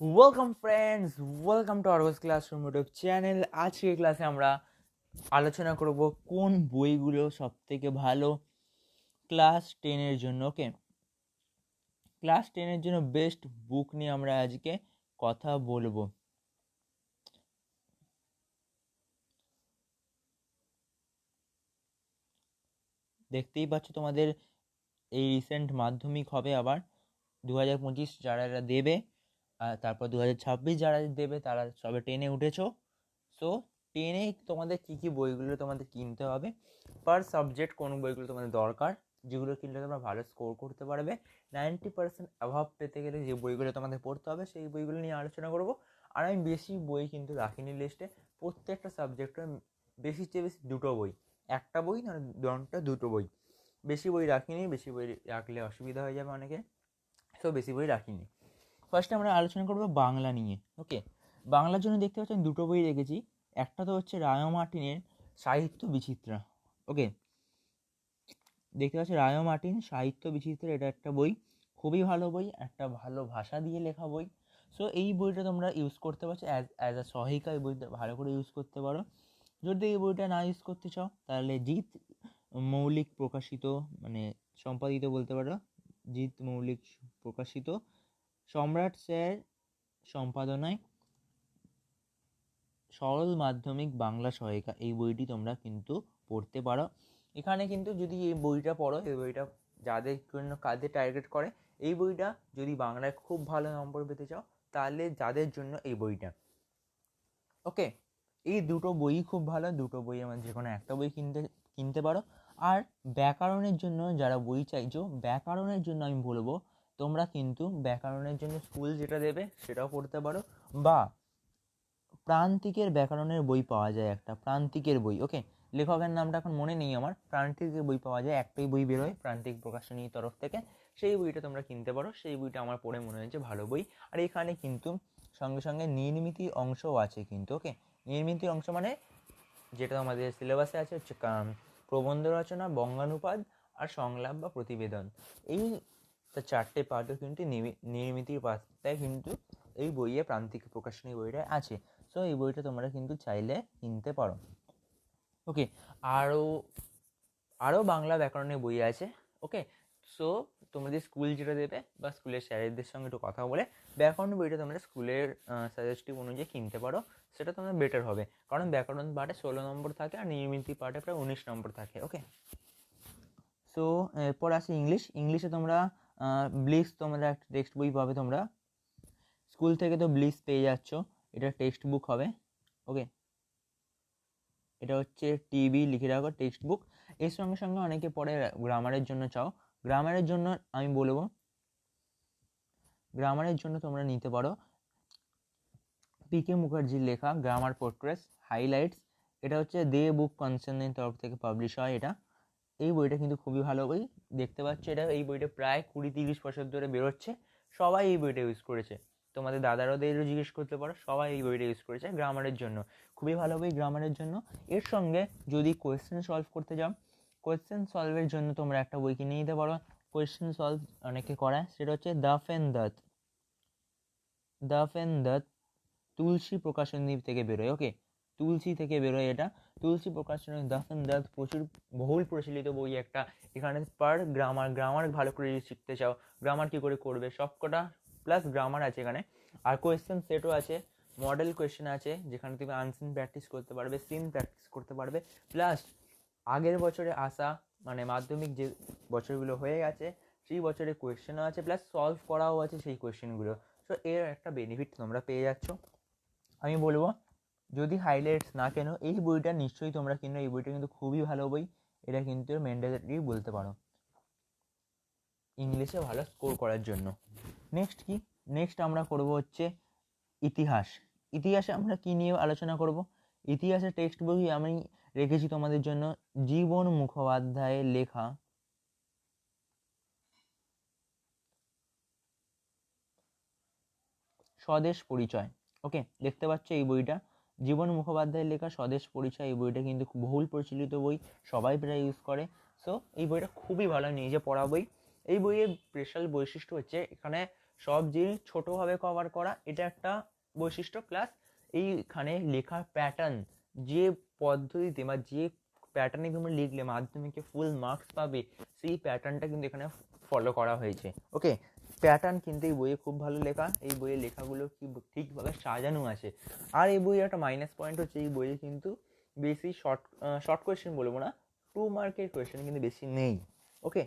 Welcome friends welcome to আরওয়াজ classroom YouTube channel আজকে ক্লাসে আমরা আলোচনা করব কোন বইগুলো সব থেকে ভালো ক্লাস টেনের জন্য ওকে ক্লাস টেনের জন্য বেস্ট বুক নিয়ে আমরা আজকে কথা বলব। দেখতেই পাচ্ছ তোমাদের এই রিসেন্ট মাধ্যমিক হবে আবার। দু হাজার পঁচিশ যারা এরা দেবে আর তারপর দু হাজার ছাব্বিশ যারা দেবে তারা সবে টেনে উঠেছো। সো টেনে তোমাদের কী কী বইগুলো তোমাদের কিনতে হবে? পার সাবজেক্ট কোন বইগুলো তোমাদের দরকার? যেগুলো কিনলে তোমরা ভালো স্কোর করতে পারবে। নাইনটি পার্সেন্ট অভাব পেতে গেলে যে বইগুলো তোমাদের পড়তে হবে, সেই বইগুলো নিয়ে আলোচনা করব। আর আমি বেশি বই কিন্তু রাখিনি লিস্টে প্রত্যেকটা সাবজেক্টের বেশি চেয়ে বেশি দুটো বই। একটা বই না দুটা, দুটো বই। বেশি বই রাখিনি, বেশি বই রাখলে অসুবিধা হয়ে যাবে অনেকে সো বেশি বই রাখিনি। ফার্স্টে আমরা আলোচনা করব বাংলা নিয়ে ওকে বাংলার জন্য দেখতে পাচ্ছেন দুটো বই রেখেছি। একটা তো হচ্ছে রায় মার্টিনের সাহিত্য বিচিত্রা ওকে দেখতে পাচ্ছি রায় মার্টিন সাহিত্য বিচিত্রা এটা একটা বই, খুবই ভালো বই, একটা ভালো ভাষা দিয়ে লেখা বই। সো এই বইটা তোমরা ইউজ করতে পারছ অ্যাজ অ্যাজ আ সহায়িকা এই বইটা ভালো করে ইউজ করতে পারো। যদি এই বইটা না ইউজ করতে চাও, তাহলে জিৎ মৌলিক প্রকাশিত মানে সম্পাদিত বলতে পারো, জিৎ মৌলিক প্রকাশিত সম্রাট স্যার সম্পাদনায় সরল মাধ্যমিক বাংলা সহায়িকা, এই বইটি তোমরা কিন্তু পড়তে পারো। এখানে কিন্তু যদি এই বইটা পড়ো, এই বইটা যাদের জন্য কাজে টার্গেট করে, এই বইটা যদি বাংলায় খুব ভালো নম্বর পেতে চাও, তাহলে যাদের জন্য এই বইটা। ওকে, এই দুটো বই খুব ভালো, দুটো বই আমার যে কোনো একটা বই কিনতে কিনতে পারো। আর ব্যাকরণের জন্য যারা বই চাইছো, ব্যাকরণের জন্য আমি বলব তোমরা কিন্তু ব্যাকরণের জন্য স্কুল যেটা দেবে সেটাও পড়তে পারো, বা প্রান্তিকের ব্যাকরণের বই পাওয়া যায় একটা, প্রান্তিকের বই ওকে লেখকের নামটা এখন মনে নেই আমার, প্রান্তিকের বই পাওয়া যায়, একটাই বই বেরোয়, প্রান্তিক প্রকাশনীর তরফ থেকে। সেই বইটা তোমরা কিনতে পারো, সেই বইটা আমার পড়ে মনে হয়েছে ভালো বই। আর এখানে কিন্তু সঙ্গে সঙ্গে নির্মিতি অংশও আছে কিন্তু ওকে নির্মিতি অংশ মানে যেটা আমাদের সিলেবাসে আছে, হচ্ছে প্রবন্ধ রচনা বঙ্গানুপাদ আর সংলাপ বা প্রতিবেদন। এই চারটে পাঠও কিন্তু নির্মিতির পাতায় কিন্তু এই বইয়ে প্রান্তিক প্রকাশনী বইটা আছে। সো এই বইটা তোমরা কিন্তু চাইলে কিনতে পারো। ওকে আরও আরও বাংলা ব্যাকরণের বই আছে। ওকে সো তোমাদের স্কুল যেটা দেবে বা স্কুলের স্যারেদের সঙ্গে একটু কথা বলে, ব্যাকরণ বইটা তোমরা স্কুলের সাজেস্টিভ অনুযায়ী কিনতে পারো। সেটা তোমার বেটার হবে। কারণ ব্যাকরণ পার্টে ষোলো নম্বর থাকে আর নির্মিতি পার্টে প্রায় উনিশ নম্বর থাকে। ওকে সো এরপর আসে ইংলিশ ইংলিশে তোমরা ব্লিস তোমরা একটা টেক্সট বই পাবে তোমরা। স্কুল থেকে তো ব্লিস পেয়ে যাচ্ছ, এটা টেক্সট বুক হবে ওকে এটা হচ্ছে টিভি লিখে রাখো টেক্সট বুক এর সঙ্গে সঙ্গে অনেকে পড়ে গ্রামারের জন্য চাও। গ্রামারের জন্য আমি বলব গ্রামারের জন্য তোমরা নিতে পারো। পি কে মুখার্জির লেখা গ্রামার পোর্ট্রেস হাইলাইটস এটা হচ্ছে দে বুক কনসার্নের তরফ থেকে পাবলিশ হয় এটা। এই বইটা কিন্তু খুবই ভালো বই। দেখতে পাচ্ছ এটা এই বইটা প্রায় কুড়ি তিরিশ বছর ধরে বেরোচ্ছে। সবাই এই বইটা ইউজ করেছে। তোমাদের দাদারাদেরও জিজ্ঞেস করতে পারো, সবাই এই বইটা ইউজ করেছে গ্রামারের জন্য। খুবই ভালো বই গ্রামারের জন্য। এর সঙ্গে যদি কোয়েশ্চেন সলভ করতে যাও কোয়েশ্চেন সলভের জন্য তোমরা একটা বই কিনে নিতে পারো। কোয়েশ্চেন সলভ অনেকে করায়, সেটা হচ্ছে দাফ অ্যান্ড দাত দাফ অ্যান্ড দাত তুলসী প্রকাশনী থেকে বেরোয় ওকে তুলসী থেকে বেরোয় এটা। তুলসী প্রকাশনী দাফ অ্যান্ড দাত প্রচুর বহুল প্রচলিত বই একটা। এখানে পার গ্রামার গ্রামার ভালো করে যদি শিখতে চাও গ্রামার কী করে করবে, সবকটা প্লাস গ্রামার আছে এখানে। আর কোয়েশ্চেন সেটও আছে মডেল কোয়েশ্চেন আছে, যেখানে তুমি আনসিন প্র্যাকটিস করতে পারবে সিন প্র্যাকটিস করতে পারবে। প্লাস আগের বছরে আসা মানে মাধ্যমিক যে বছরগুলো হয়ে গেছে, সেই বছরে কোয়েশ্চেনও আছে প্লাস সলভ করাও আছে সেই কোয়েশ্চেনগুলো সো এর একটা বেনিফিট তোমরা পেয়ে যাচ্ছ। আমি বলব যদি হাইলাইটস না কেন, এই বইটা নিশ্চয়ই তোমরা কিনো, এই বইটা কিন্তু খুবই ভালো বই। এটা কিন্তু ম্যান্ডেটরি বলতে পারো। ইংলিশে ভালো স্কোর করার জন্য। নেক্সট কি? নেক্সট আমরা করব হচ্ছে ইতিহাস। ইতিহাসে আমরা কী নিয়ে আলোচনা করব? ইতিহাসের টেক্সট বই আমি রেখেছি তোমাদের জন্য জীবন মুখোপাধ্যায়ের লেখা। স্বদেশ পরিচয়। ওকে দেখতে পাচ্ছ এই বইটা। জীবন মুখোপাধ্যায়ের লেখা স্বদেশ পরিচয়, এই বইটা কিন্তু বহুল প্রচলিত বই, সবাই প্রায় ইউজ করে। সো এই বইটা খুবই ভালো নিজে পড়া বই। এই বইয়ের স্পেশাল বৈশিষ্ট্য হচ্ছে, এখানে সব জিনিস ছোটোভাবে কভার করা, এটা একটা বৈশিষ্ট্য। প্লাস এইখানে লেখা প্যাটার্ন যে পদ্ধতিতে বা যে প্যাটার্নে তোমরা লিখলে, মাধ্যমিকে ফুল মার্কস পাবে, সেই প্যাটার্নটা কিন্তু এখানে ফলো করা হয়েছে। ওকে প্যাটার্ন কিন্তু এই বইয়ে খুব ভালো লেখা। এই বইয়ের লেখাগুলো কি ঠিকভাবে সাজানো আছে। আর এই বইয়ের একটা মাইনাস পয়েন্ট হচ্ছে এই বইয়ে কিন্তু বেশি শর্ট শর্ট কোয়েশ্চেন বলব না টু মার্কের কোয়েশ্চেন কিন্তু বেশি নেই। ওকে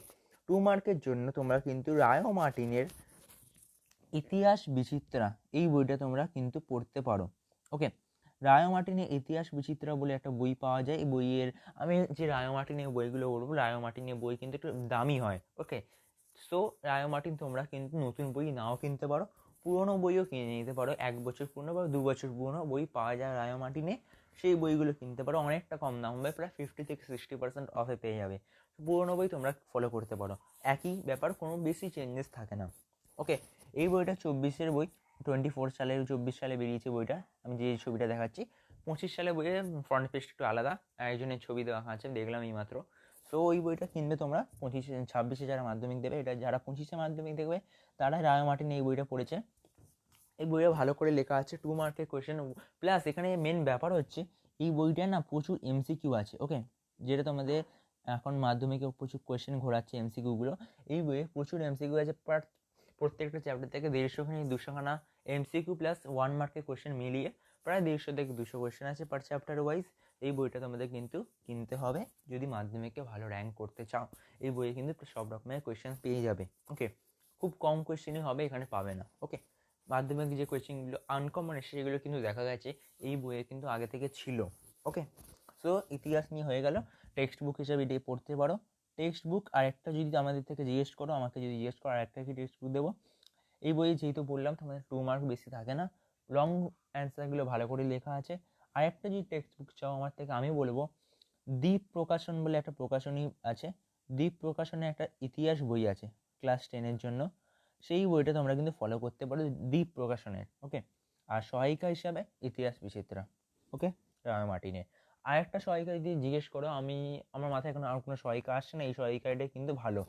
টু মার্কের জন্য তোমরা কিন্তু রায় মার্টিনের ইতিহাস বিচিত্রা, এই বইটা তোমরা কিন্তু পড়তে পারো। ওকে রায় মার্টিনের ইতিহাস বিচিত্রা বলে একটা বই পাওয়া যায়। এই বইয়ের, আমি যে রায় মার্টিনের বইগুলো বলব রায় মার্টিনের বই কিন্তু একটু দামি হয়। ওকে সো রায় মার্টিন তোমরা কিন্তু নতুন বই নাও কিনতে পারো। পুরোনো বইও কিনে নিতে পারো। এক বছর পুরনো বা দু বছর পুরনো বই পাওয়া যায় রায় মার্টিনে সেই বইগুলো কিনতে পারো। অনেকটা কম দাম হবে, প্রায় ফিফটি থেকে সিক্সটি পার্সেন্ট অফে পেয়ে যাবে। পুরোনো বই তোমরা ফলো করতে পারো। একই ব্যাপার, কোনো বেশি চেঞ্জেস থাকে না। ওকে এই বইটা চব্বিশের বই। টোয়েন্টি ফোর সালের, চব্বিশ সালে বেরিয়েছে বইটা। আমি যে ছবিটা দেখাচ্ছি, পঁচিশ সালে বইয়ের ফ্রন্ট পেজটা একটু আলাদা। একজনের ছবি দেওয়া আছে। দেখলাম এই মাত্র সো ওই বইটা কিনবে তোমরা পঁচিশে, ছাব্বিশে যারা মাধ্যমিক দেবে, এটা যারা পঁচিশে মাধ্যমিক দেখবে, তারা রায় মার্টিন এই বইটা পড়েছে। এই বইটা ভালো করে লেখা আছে টু মার্কের কোয়েশ্চেন প্লাস এখানে মেন ব্যাপার হচ্ছে, এই বইটা না প্রচুর এমসিকিউ আছে ওকে যেটা তোমাদের এখন মাধ্যমিকে প্রচুর কোয়েশ্চেন ঘোরাচ্ছে এমসিকিউগুলো এই বইয়ে প্রচুর এমসিকিউ আছে বাট প্রত্যেকটা চ্যাপ্টার থেকে দেড়শোখানি দুশোখানা এমসিকিউ প্লাস ওয়ান মার্কের কোয়েশ্চেন মিলিয়ে, প্রায় দেড়শো থেকে দুশো কোয়েশ্চেন আছে পার চ্যাপ্টার ওয়াইজ এই বইটা তোমাদের কিন্তু কিনতে হবে। যদি মাধ্যমিকে ভালো র্যাঙ্ক করতে চাও, এই বইয়ে কিন্তু সব রকমের কোয়েশ্চেন পেয়ে যাবে। ওকে খুব কম কোয়েশ্চেনই হবে, এখানে পাবে না। ওকে মাধ্যমিক যে কোয়েশ্চেনগুলো আনকমন এসে সেগুলো কিন্তু দেখা গেছে, এই বইয়ে কিন্তু আগে থেকে ছিল। ওকে সো ইতিহাস নিয়ে হয়ে গেল। টেক্সট বুক হিসাবে এটাই পড়তে পারো। টেক্সট বুক আর একটা যদি আমাদের থেকে জিজ্ঞেস করো, আমাকে যদি জিজ্ঞেস করো আর একটা কি টেক্সট বুক দেবো? এই বইয়ে যেহেতু বললাম, তোমাদের টু মার্ক বেশি থাকে না। লং অ্যান্সারগুলো ভালো করে লেখা আছে। আর একটা যদি টেক্সট বুক চাও আমার থেকে, আমি বলব দ্বীপ প্রকাশন বলে একটা প্রকাশনী আছে। দ্বীপ প্রকাশনে একটা ইতিহাস বই আছে ক্লাস টেনের জন্য। সেই বইটা তোমরা কিন্তু ফলো করতে পারো দ্বীপ প্রকাশনের ওকে আর সহায়িকা হিসাবে ইতিহাস বিচিত্রা ওকে রায় মার্টিনের আর একটা সহায়িকা যদি জিজ্ঞেস করো, আমি, আমার মাথায় এখন আর কোনো সহায়িকা আসছে না, এই সহায়িকাটা কিন্তু ভালো।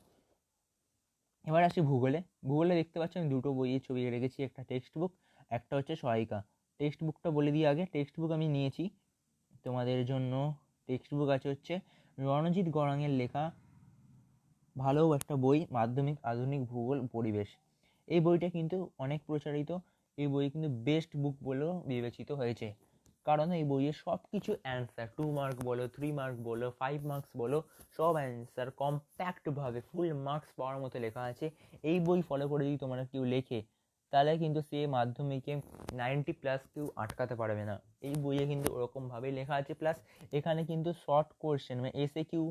এবার আসি ভূগোলে। ভূগোলে দেখতে পাচ্ছি আমি দুটো বইয়ের ছবি রেখেছি, একটা টেক্সট বুক একটা হচ্ছে সহায়িকা। টেক্সট বুকটা বলে দিই আগে। টেক্সট বুক আমি নিয়েছি। তোমাদের জন্য টেক্সট বুক আছে হচ্ছে রণজিৎ গড়াঙের লেখা ভালো একটা বই, মাধ্যমিক আধুনিক ভূগোল, পরিবেশ। এই বইটা কিন্তু অনেক প্রচারিত। এই বই কিন্তু বেস্ট বুক বলেও বিবেচিত হয়েছে। কারণ এই বইয়ে সব কিছু অ্যান্সার টু মার্ক বলো থ্রি মার্ক বলো ফাইভ মার্কস বলো, সব অ্যান্সার কম্প্যাক্টভাবে ফুল মার্কস পাওয়ার মতো লেখা আছে। এই বই ফলো করে যদি তোমরা কেউ লেখে তাহলে কিন্তু সে মাধ্যমিকে নাইনটি প্লাস কেউ আটকাতে পারবে না। এই বইয়ে কিন্তু ওরকমভাবেই লেখা আছে। প্লাস এখানে কিন্তু শর্ট কোয়েশ্চেন মানে এসে কিউ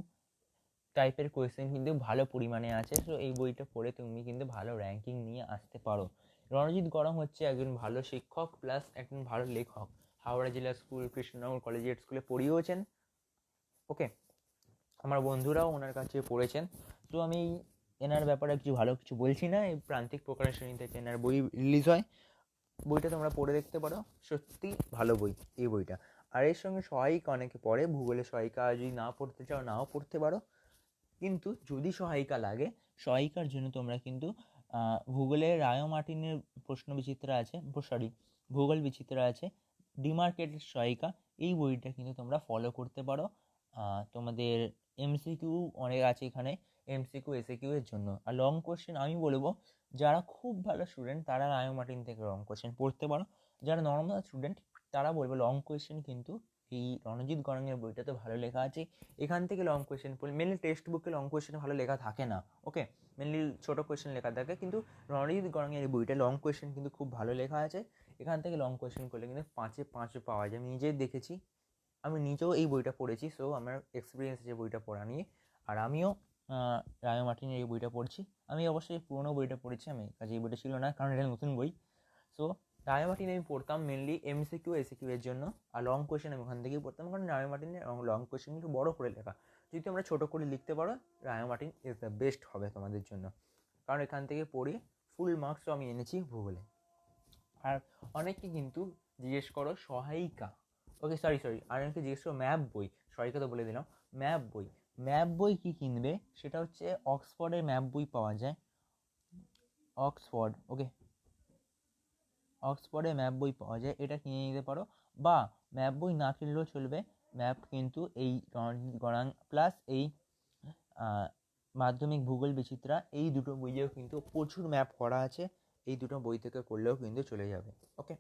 টাইপের কোয়েশ্চেন কিন্তু ভালো পরিমাণে আছে। সো এই বইটা পড়ে তুমি কিন্তু ভালো র্যাঙ্কিং নিয়ে আসতে পারো। রণজিৎ গরম হচ্ছে একজন ভালো শিক্ষক প্লাস একজন ভালো লেখক। হাওড়া জেলা স্কুল, কৃষ্ণনগর কলেজিয়েট স্কুলে পড়িয়েওছেন। ওকে আমার বন্ধুরাও ওনার কাছে পড়েছেন। তো আমি এনার ব্যাপারে কিছু ভালো কিছু বলছি না, এই প্রান্তিক প্রকাশনী থেকে এনার বই রিলিজ হয়। বইটা তোমরা পড়ে দেখতে পারো, সত্যি ভালো বই এই বইটা। আর এর সঙ্গে সহায়িকা অনেকে পড়ে, ভূগোলে সহায়িকা যদি না পড়তে চাও, নাও পড়তে পারো। কিন্তু যদি সহায়িকা লাগে, সহায়িকার জন্য তোমরা কিন্তু ভূগোলের রায় মার্টিনের প্রশ্ন বিচিত্রা আছে সরি ভূগোল বিচিত্রা আছে, ডিমার্কেটের সহায়িকা, এই বইটা কিন্তু তোমরা ফলো করতে পারো। তোমাদের এমসিকিউ অনেক আছে এখানে। এমসিকিউ এসিকিউ এর জন্য। আর লং কোশ্চেন আমি বলব, যারা খুব ভালো স্টুডেন্ট তারা রায় মার্টিন থেকে লং কোশ্চেন পড়তে পারো। যারা নর্মাল স্টুডেন্ট তারা বলবে লং কোয়েশ্চেন কিন্তু এই রণজিৎ গরঙের বইটাতে ভালো লেখা আছে। এখান থেকে লং কোয়েশ্চেন পড়লে মেনলি টেক্সট বুকে লং কোয়েশ্চেন ভালো লেখা থাকে না ওকে মেনলি ছোটো কোয়েশ্চেন লেখা থাকে, কিন্তু রণজিৎ গরঙের এই বইটা লং কোয়েশ্চেন কিন্তু খুব ভালো লেখা আছে। এখান থেকে লং কোয়েশ্চেন করলে কিন্তু পাঁচে পাঁচে পাওয়া যায়। আমি নিজেই দেখেছি, আমি নিজেও এই বইটা পড়েছি সো আমার এক্সপিরিয়েন্স আছে বইটা পড়া নিয়ে। আর আমিও রায় মার্টিনের এই বইটা পড়ছি। আমি অবশ্যই পুরোনো বইটা পড়েছি, আমি কাজে এই বইটা ছিল না, কারণ এটা নতুন বই। সো রায় মার্টিন আমি পড়তাম মেনলি এমসিকিউ এসিকিউ এর জন্য, আর লং কোয়েশ্চেন আমি ওখান থেকেই পড়তাম, কারণ রায় মার্টিনের লং কোয়েশ্চেন একটু বড়ো করে লেখা। যদি তোমরা ছোটো করে লিখতে পারো, Ray Martin is the best হবে তোমাদের জন্য। কারণ এখান থেকে পড়ে ফুল মার্কসও আমি এনেছি ভূগোলে। আর অনেকে কিন্তু জিজ্ঞেস করো, সহায়িকা ওকে সরি সরি আর অনেকে জিজ্ঞেস করো ম্যাপ বই, সহায়িকা তো বলে দিলাম ম্যাপ বই ম্যাপ বই কী কিনবে? সেটা হচ্ছে অক্সফোর্ডের ম্যাপ বই পাওয়া যায়। অক্সফোর্ড ওকে অক্সফোর্ডে ম্যাপ বই পাওয়া যায়। এটা কিনে নিতে পারো। বা ম্যাপ বই না কিনলেও চলবে। ম্যাপ কিন্তু এই গড়াং প্লাস এই মাধ্যমিক ভূগোল বিচিত্রা, এই দুটো বইয়েও কিন্তু প্রচুর ম্যাপ করা আছে। এই দুটো বই থেকে করলেও কিন্তু চলে যাবে। ওকে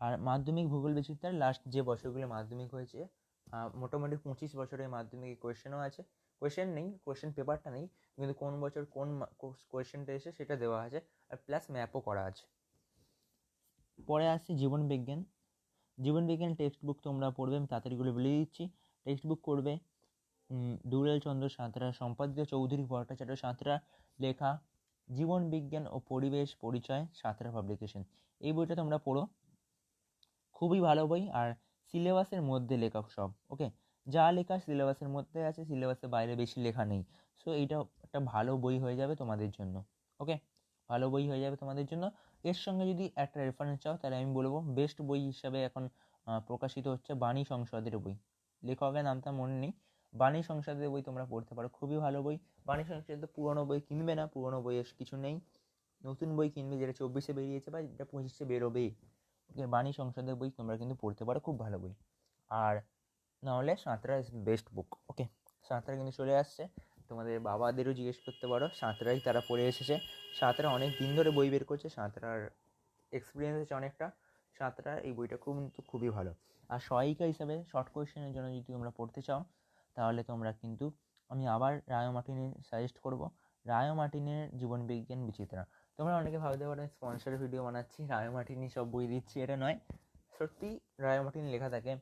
আর মাধ্যমিক ভূগোল বিচিত্রার লাস্ট যে বছরগুলো মাধ্যমিক হয়েছে মোটামুটি পঁচিশ বছরের মাধ্যমিক কোয়েশ্চেনও আছে। কোয়েশ্চেন নেই কোয়েশ্চেন পেপারটা নেই, কিন্তু কোন বছর কোন কোয়েশ্চেনটা এসে সেটা দেওয়া আছে আর প্লাস ম্যাপও করা আছে। পরে আসছে জীবনবিজ্ঞান জীবনবিজ্ঞান টেক্সট বুক তোমরা পড়বে, আমি তাড়াতাড়িগুলো বলে দিচ্ছি। টেক্সট বুক করবে দুলাল চন্দ্র সাঁতরা সম্পাদিত চৌধুরী ভট্টাচার্য সাঁতরা, লেখা জীবন বিজ্ঞান ও পরিবেশ পরিচয় সাঁতরা পাবলিকেশন এই বইটা তোমরা পড়ো। খুবই ভালো বই, আর সিলেবাসের মধ্যে লেখা সব ওকে যা লেখা সিলেবাসের মধ্যে আছে, সিলেবাসের বাইরে বেশি লেখা নেই। সো এইটা একটা ভালো বই হয়ে যাবে তোমাদের জন্য ওকে ভালো বই হয়ে যাবে তোমাদের জন্য। এর সঙ্গে যদি একটা রেফারেন্স চাও, তাহলে আমি বলব বেস্ট বই হিসাবে এখন প্রকাশিত হচ্ছে বাণী সংসদের বই। লেখকের নামটা মনে নেই। বাণী সংসদের বই তোমরা পড়তে পারো, খুবই ভালো বই। বাণী সংসদের পুরোনো বই কিনবে না, পুরোনো বইয়ের কিছু নেই। নতুন বই কিনবে, যেটা চব্বিশে বেরিয়েছে বা যেটা পঁচিশে বেরোবেই। বাণী সংসদের বই তোমরা কিন্তু পড়তে পারো, খুব ভালো বই। আর নাহলে Santra is best book, okay? Santra কিন্তু চলে আসছে। তোমাদের বাবাদেরও জিজ্ঞেস করতে পারো, সাঁতরাই তারা পড়ে এসেছে। সাঁতরা অনেক দিন ধরে বই বের করছে, সাঁতরার এক্সপিরিয়েন্স আছে অনেকটা। সাঁতরার এই বইটা খুব খুবই ভালো। আর সহায়িকা হিসাবে শর্ট কোয়েশ্চেনের জন্য যদি তোমরা পড়তে চাও, তাহলে তোমরা কিন্তু আমি আবার রায় মার্টিনের সাজেস্ট করব। রায় মার্টিনের জীবনবিজ্ঞান বিচিত্রা। তোমরা অনেকে ভাবতে পারো স্পন্সর ভিডিও বানাচ্ছি, রায় মার্টিনই সব বই দিচ্ছি, এটা নয়। সত্যি রায় মার্টিন লেখা থাকে,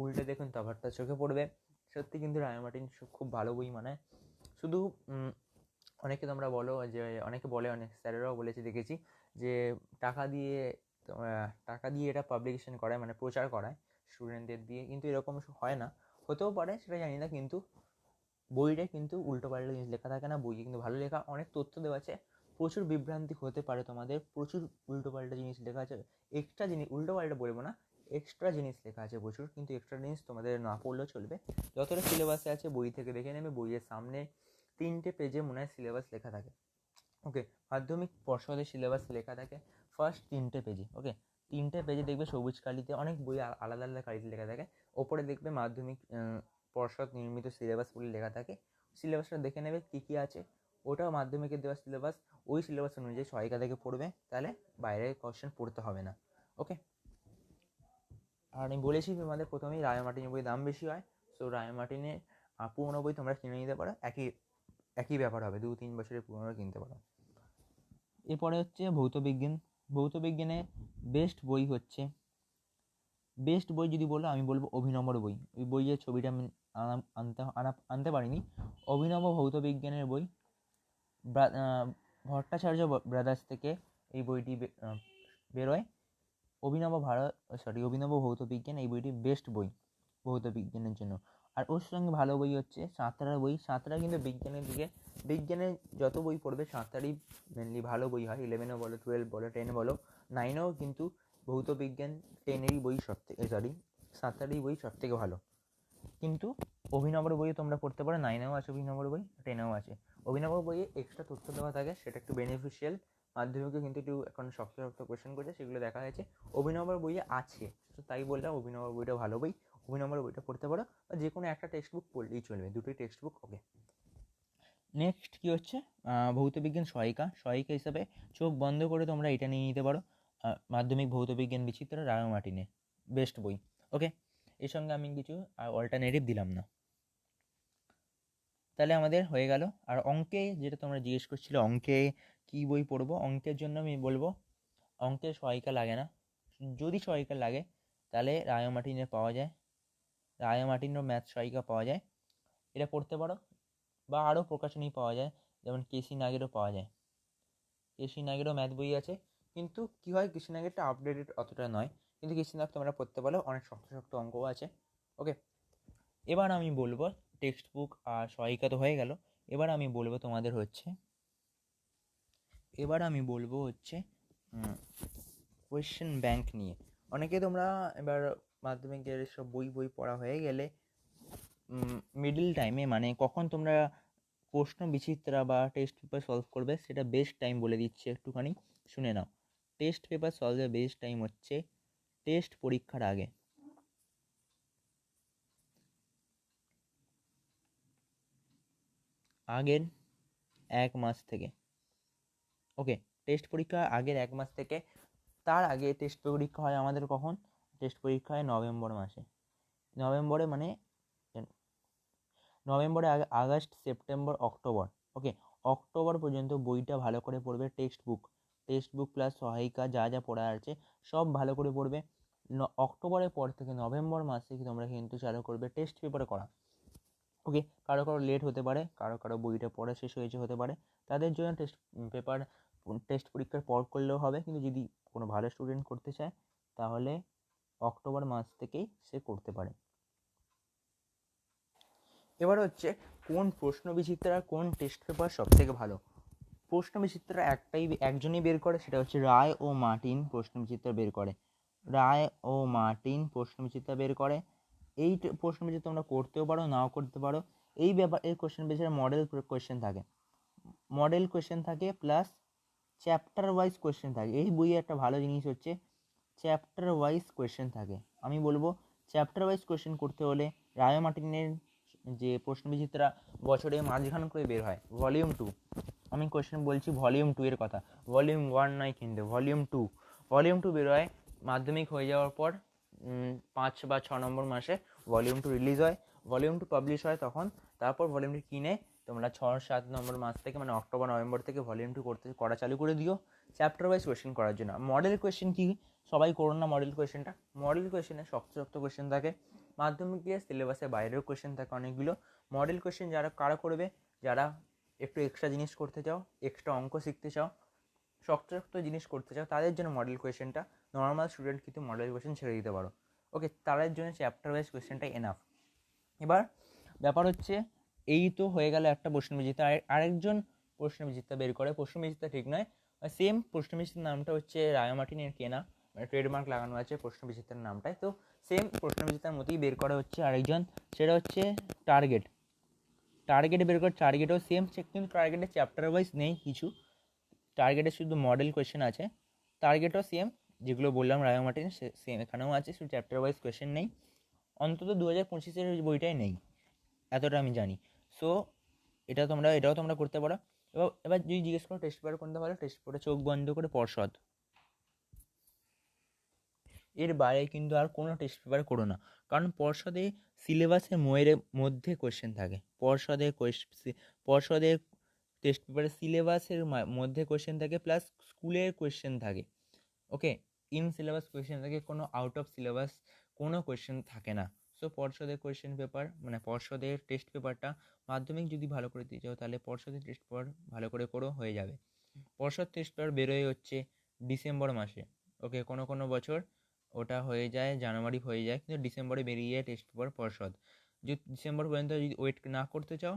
উল্টে দেখুন তফাৎটা চোখে পড়বে। সত্যি কিন্তু রায় মার্টিন খুব ভালো বই মানে শুধু অনেকে তোমরা বলো যে, অনেকে বলে, অনেক স্যারেরাও বলেছে, দেখেছি যে, টাকা দিয়ে টাকা দিয়ে এটা পাবলিকেশন করায় মানে প্রচার করায় স্টুডেন্টদের দিয়ে, কিন্তু এরকম হয় না। হতেও পারে, সেটা জানি না, কিন্তু বইটা কিন্তু উল্টো পাল্টা জিনিস লেখা থাকে না, বইয়ে কিন্তু ভালো লেখা, অনেক তথ্য দেওয়া আছে। প্রচুর বিভ্রান্তি হতে পারে তোমাদের, প্রচুর উল্টো পাল্টা জিনিস লেখা আছে এক্সট্রা জিনিস, উল্টো পাল্টা বলব না এক্সট্রা জিনিস লেখা আছে প্রচুর, কিন্তু এক্সট্রা জিনিস তোমাদের না পড়লেও চলবে। যতটা সিলেবাসে আছে বই থেকে দেখে নেবে, বইয়ের সামনে তিনটে পেজে মনে হয় সিলেবাস লেখা থাকে। ওকে মাধ্যমিক পর্ষদের সিলেবাস লেখা থাকে ফার্স্ট তিনটে পেজে ওকে তিনটে পেজে দেখবে সবুজ কালিতে অনেক বই আলাদা আলাদা কালিতে লেখা থাকে, ওপরে দেখবে মাধ্যমিক পর্ষদ নির্মিত সিলেবাস বলে লেখা থাকে। সিলেবাসটা দেখে নেবে কী কী আছে, ওটাও মাধ্যমিকের দেওয়া সিলেবাস ওই সিলেবাস অনুযায়ী সহায়িকা থেকে পড়বে তাহলে বাইরে কোশ্চেন পড়তে হবে না ওকে আর আমি বলেছি তোমাদের প্রথমেই রায় মার্টিনের বই দাম বেশি হয় সো রায় মার্টিনের আহ, পুরোনো বই তোমরা কিনে নিতে পারো একই একই ব্যাপার হবে দু তিন বছরের পুরোনো কিনতে পারো। এরপরে হচ্ছে ভৌতবিজ্ঞান ভৌতবিজ্ঞানে বেস্ট বই হচ্ছে বেস্ট বই যদি বলো আমি বলব অভিনবর বই ওই বইয়ের ছবিটা আমি আনতে আনা- আনতে পারিনি অভিনব ভৌতবিজ্ঞানের বই ব্রা- আহ, ভট্টাচার্য ব্রাদার্স থেকে এই বইটি বেরোয়। অভিনব ভারত সরি অভিনব ভৌতবিজ্ঞান এই বইটি বেস্ট বই ভৌতবিজ্ঞানের জন্য। আর ওর সঙ্গে ভালো বই হচ্ছে সাঁতরার বই। সাঁতরা কিন্তু বিজ্ঞানের দিকে বিজ্ঞানের যত বই পড়বে সাঁতারই মেনলি ভালো বই হয়। ইলেভেনও বলো টুয়েলভ বলো টেন বলো নাইনেও কিন্তু ভৌত বিজ্ঞান টেনেরই বই সব থেকে সরি সাঁতারই বই সব থেকে ভালো। কিন্তু অভিনবর বইও তোমরা পড়তে পারো। নাইনেও আছে অভিনবর বই টেনেও আছে। অভিনব বইয়ে এক্সট্রা তথ্য দেওয়া থাকে, সেটা একটু বেনিফিশিয়াল মাধ্যমিকে কিন্তু একটু এখন শক্ত শক্ত কোয়েশ্চেন করছে, সেগুলো দেখা গেছে অভিনবর বইয়ে আছে তাই বললাম অভিনবর বইটা ভালো বই অভিনবর বইটা পড়তে পারো, বা যে কোনো একটা টেক্সট বুক পড়লেই চলবে, দুটোই টেক্সট বুক ওকে নেক্সট কী হচ্ছে? ভৌতবিজ্ঞান সহায়িকা সহায়িকা হিসাবে চোখ বন্ধ করে তোমরা এটা নিয়ে নিতে পারো। মাধ্যমিক ভৌতবিজ্ঞান বিচিত্র, রায় বেস্ট বই। ওকে এর সঙ্গে আমি কিছু অল্টারনেটিভ দিলাম না। তাহলে আমাদের হয়ে গেল। আর অঙ্কে যেটা তোমরা জিজ্ঞেস করছিলে, অঙ্কে কী বই পড়ব? অঙ্কের জন্য আমি বলব অঙ্কের সহায়িকা লাগে না। যদি সহায়িকা লাগে, তাহলে রায় মার্টিনের পাওয়া যায়। রায় মার্টিনের ম্যাথ সহায়িকা পাওয়া যায়। এটা পড়তে পারো। বা আরও প্রকাশনী পাওয়া যায়, যেমন কেসি নাগেরও পাওয়া যায়। কেসি নাগেরও ম্যাথ বই আছে। কিন্তু কী হয়, কেসি নাগেরটা আপডেটেড অতটা নয়। কিন্তু কেসি নাগ তোমরা পড়তে পারো। অনেক শক্ত শক্ত অঙ্কও আছে। ওকে এবার আমি বলব টেক্সট বুক আর সহায়িকা তো হয়ে গেল। এবার আমি বলব তোমাদের হচ্ছে, এবার আমি বলব হচ্ছে কোয়েশ্চেন ব্যাংক নিয়ে। অনেকে তোমরা এবার মাধ্যমিকের সব বই বই পড়া হয়ে গেলে মিডিল টাইমে মানে কখন তোমরা প্রশ্ন বিচিত্রা বা টেস্ট পেপার সলভ করবে, সেটা বেস্ট টাইম বলে দিচ্ছি একটুখানি, শুনে নাও। টেস্ট পেপার সলভের বেস্ট টাইম হচ্ছে টেস্ট পরীক্ষার আগে। আগের এক মাস থেকে। ওকে টেস্ট পরীক্ষা আগের এক মাস থেকে। তার আগে টেস্ট পরীক্ষা হয় আমাদের কখন? টেস্ট পরীক্ষা হয় নভেম্বর মাসে। নভেম্বরে মানে নভেম্বরে আগে, August, September, October. Okay October পর্যন্ত বইটা ভালো করে পড়বে textbook textbook plus সহায়িকা যা যা পড়া আছে সব ভালো করে পড়বে। অক্টোবরের পর থেকে নভেম্বর মাসে তোমরা কিন্তু চালু করবে টেস্ট পেপারে করা। ওকে কারও কারও লেট হতে পারে, কারও কারও বইটা পড়া শেষ হয়েছে হতে পারে। তাদের জন্য টেস্ট পেপার টেস্ট পরীক্ষার পর করলেও হবে। কিন্তু যদি কোনো ভালো স্টুডেন্ট করতে চায়, তাহলে অক্টোবর মাস থেকেই সে করতে পারে। এবার হচ্ছে, কোন প্রশ্ন বিচিত্রা কোন টেস্ট পেপার সব থেকে ভালো? প্রশ্ন বিচিত্রা একটাই, একজনই বের করে, সেটা হচ্ছে রায় ও মার্টিন প্রশ্ন বিচিত্রা বের করে। রায় ও মার্টিন প্রশ্ন বিচিত্রা বের করে। এই প্রশ্ন বিচিত্রা তোমরা করতেও পারো, নাও করতে পারো, এই ব্যাপার, এই কোয়েশ্চেন বেসে মডেল কোয়েশ্চেন থাকে। মডেল কোয়েশ্চেন থাকে প্লাস চ্যাপ্টার ওয়াইজ কোয়েশ্চেন থাকে। এই বইয়ে একটা ভালো জিনিস হচ্ছে চ্যাপ্টার ওয়াইজ কোয়েশ্চেন থাকে। আমি বলব চ্যাপ্টার ওয়াইজ কোয়েশ্চেন করতে হলে রায় মার্টিনের যে প্রশ্ন বিচিত্রা বছরে মাঝখান করে বের হয় ভলিউম টু আমি কোয়েশ্চেন বলছি ভলিউম টু এর কথা। ভলিউম ওয়ান নয় কিন্তু ভলিউম টু ভলিউম টু বের হয় মাধ্যমিক হয়ে যাওয়ার পর পাঁচ বা ছ নম্বর মাসে ভলিউম টু রিলিজ হয়। ভলিউম টু পাবলিশ হয় তখন। তারপর ভলিউম টু কিনে তোমরা ছ, সাত নম্বর মাস থেকে মানে অক্টোবর, নভেম্বর থেকে ভলিউম টু করতে, করা চালু করে দিও। চ্যাপ্টার ওয়াইজ কোয়েশ্চেন করার জন্য। মডেল কোয়েশ্চেন কী? সবাই করো না মডেল কোয়েশ্চেনটা মডেল কোয়েশ্চেনে শক্ত শক্ত কোয়েশ্চেন থাকে। মাধ্যমিকের সিলেবাসের বাইরেও কোয়েশ্চেন থাকে অনেকগুলো। মডেল কোয়েশ্চেন যারা, কারা করবে? যারা একটু এক্সট্রা জিনিস করতে চাও এক্সট্রা অঙ্ক শিখতে চাও, শক্ত শক্ত জিনিস করতে চাও, তাদের জন্য মডেল কোয়েশ্চেনটা নর্মাল স্টুডেন্ট কিন্তু মডেল কোয়েশ্চেন ছেড়ে দিতে পারো। ওকে তাদের জন্য চ্যাপ্টার ওয়াইজ কোয়েশ্চেনটাই এনাফ এবার ব্যাপার হচ্ছে, এই তো হয়ে গেল একটা প্রশ্ন বিজিতা। আরেকজন প্রশ্ন বিজিতা বের করে। প্রশ্ন বিজিতা ঠিক নয়। সেম প্রশ্ন বিজিতার নামটা হচ্ছে রায়ামাটিনের কেনা। মানে ট্রেডমার্ক লাগানো আছে প্রশ্ন বিচিত্রার নামটায়। তো সেম প্রশ্ন বিচিত্রার মতোই বের করা হচ্ছে আরেকজন। সেটা হচ্ছে টার্গেট টার্গেটে বের করে টার্গেটও সেম কিন্তু টার্গেটে চ্যাপ্টার ওয়াইজ নেই কিছু। টার্গেটে শুধু মডেল কোয়েশ্চেন আছে। টার্গেটও সেম যেগুলো বললাম রায় মার্টিন সেম এখানেও আছে, শুধু চ্যাপ্টার ওয়াইজ কোয়েশ্চেন নেই। অন্তত দু হাজার পঁচিশের বইটাই নেই, এতটা আমি জানি। সো এটা তোমরা, এটাও তোমরা করতে পারো। এবার এবার যদি জিজ্ঞেস করো টেস্ট পেপার করতে পারো টেস্ট পেপারে চোখ বন্ধ করে পর্ষদ এর বাইরে কিন্তু আর কোনো টেস্ট পেপার করো না। কারণ পর্ষদে সিলেবাসের ময়ের মধ্যে কোয়েশ্চেন থাকে। পর্ষদের পর্ষদে টেস্ট পেপারে সিলেবাসের মধ্যে কোয়েশ্চেন থাকে প্লাস স্কুলের কোয়েশ্চেন থাকে। ওকে ইন সিলেবাস কোয়েশ্চেন থাকে, কোনো আউট অফ সিলেবাস কোনো কোয়েশ্চেন থাকে না। সো পর্ষদের কোয়েশ্চেন পেপার মানে পর্ষদের টেস্ট পেপারটা মাধ্যমিক যদি ভালো করে দিতে চাও, তাহলে পর্ষদের টেস্ট পেপার ভালো করে করো হয়ে যাবে। পর্ষদ টেস্ট পেপার বেরোয় হচ্ছে ডিসেম্বর মাসে ওকে কোনো কোনো বছর ওটা হয়ে যায়, জানুয়ারি হয়ে যায়, কিন্তু ডিসেম্বরে বেরিয়ে যায় টেস্ট পেপার পর্ষদ। যদি ডিসেম্বর পর্যন্ত যদি ওয়েট না করতে চাও,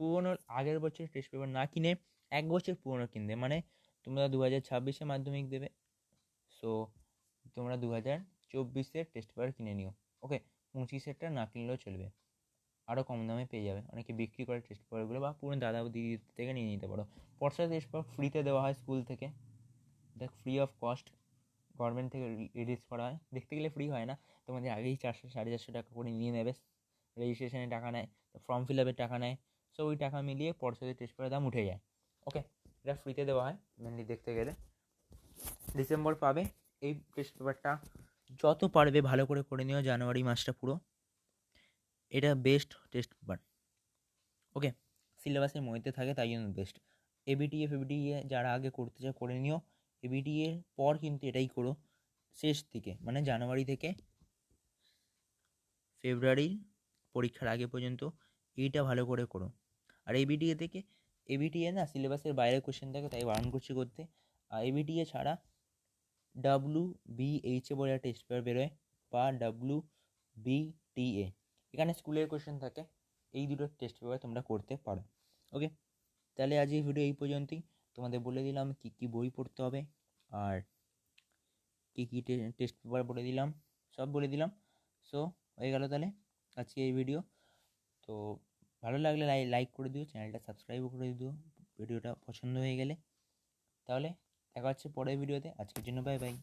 পুরোনো, আগের বছর টেস্ট পেপার না কিনে, এক বছর পুরোনো কিনবে। মানে তোমরা দু হাজার ছাব্বিশে মাধ্যমিক দেবে। সো তোমরা দু হাজার চব্বিশের টেস্ট পেপার কিনে নিও। ওকে পঁচিশেরটা না কিনলেও চলবে। আরও কম দামে পেয়ে যাবে। অনেকে বিক্রি করে টেস্ট পেপারগুলো বা পুরো দাদা দিদি থেকে নিয়ে নিতে পারো। পর্ষদ টেস্ট পেপার ফ্রিতে দেওয়া হয় স্কুল থেকে। দেখ ফ্রি অফ কস্ট গভর্নমেন্ট থেকে রিলিজ করা হয়। দেখতে গেলে ফ্রি হয় না। তোমাদের আগেই চারশো, সাড়ে চারশো টাকা করে নিয়ে নেবে। রেজিস্ট্রেশনের টাকা নেয় ফর্ম ফিল আপের টাকা নেয়। সো ওই টাকা মিলিয়ে পর্ষদের টেস্ট পেপারের দাম উঠে যায়। ওকে এটা ফ্রিতে দেওয়া হয় মেনলি দেখতে গেলে। ডিসেম্বর পাবে। এই টেস্ট পেপারটা যত পারবে ভালো করে করে নিও জানুয়ারি মাসটা পুরো। এটা বেস্ট টেস্ট পেপার ওকে সিলেবাসের মধ্যে থাকে, তাই জন্য বেস্ট এবিটিএ ফেবিটিএ যারা আগে করতে চায় করে নিও। এবিটি এর পর কিন্তু এটাই করো। শেষ দিকে মানে জানুয়ারি থেকে ফেব্রুয়ারির পরীক্ষার আগে পর্যন্ত এইটা ভালো করে করো। আর এবিটিএ থেকে এবিটিএ না সিলেবাসের বাইরে কোশ্চেন থাকে, তাই বারণ করছি করতে। আর এবিটিএ ছাড়া ডাব্লু বিএইচএ বলে একটা টেস্ট পেপার বেরোয় বা ডাব্লু বিটিএ এখানে স্কুলের কোশ্চেন থাকে, এই দুটো টেস্ট পেপার তোমরা করতে পারো। ওকে তাহলে আজ এই ভিডিও এই পর্যন্তই। তোমাদের বলে দিলাম কী কী বই পড়তে হবে আর কী কী টেস্ট পেপার বলে দিলাম, সব বলে দিলাম। সো হয়ে গেল তাহলে আজকে এই ভিডিও তো ভালো লাগলে লাইক করে দিও চ্যানেলটা সাবস্ক্রাইবও করে দিও ভিডিওটা পছন্দ হয়ে গেলে। তাহলে দেখা হচ্ছে পরের ভিডিওতে আজকের জন্য বাই বাই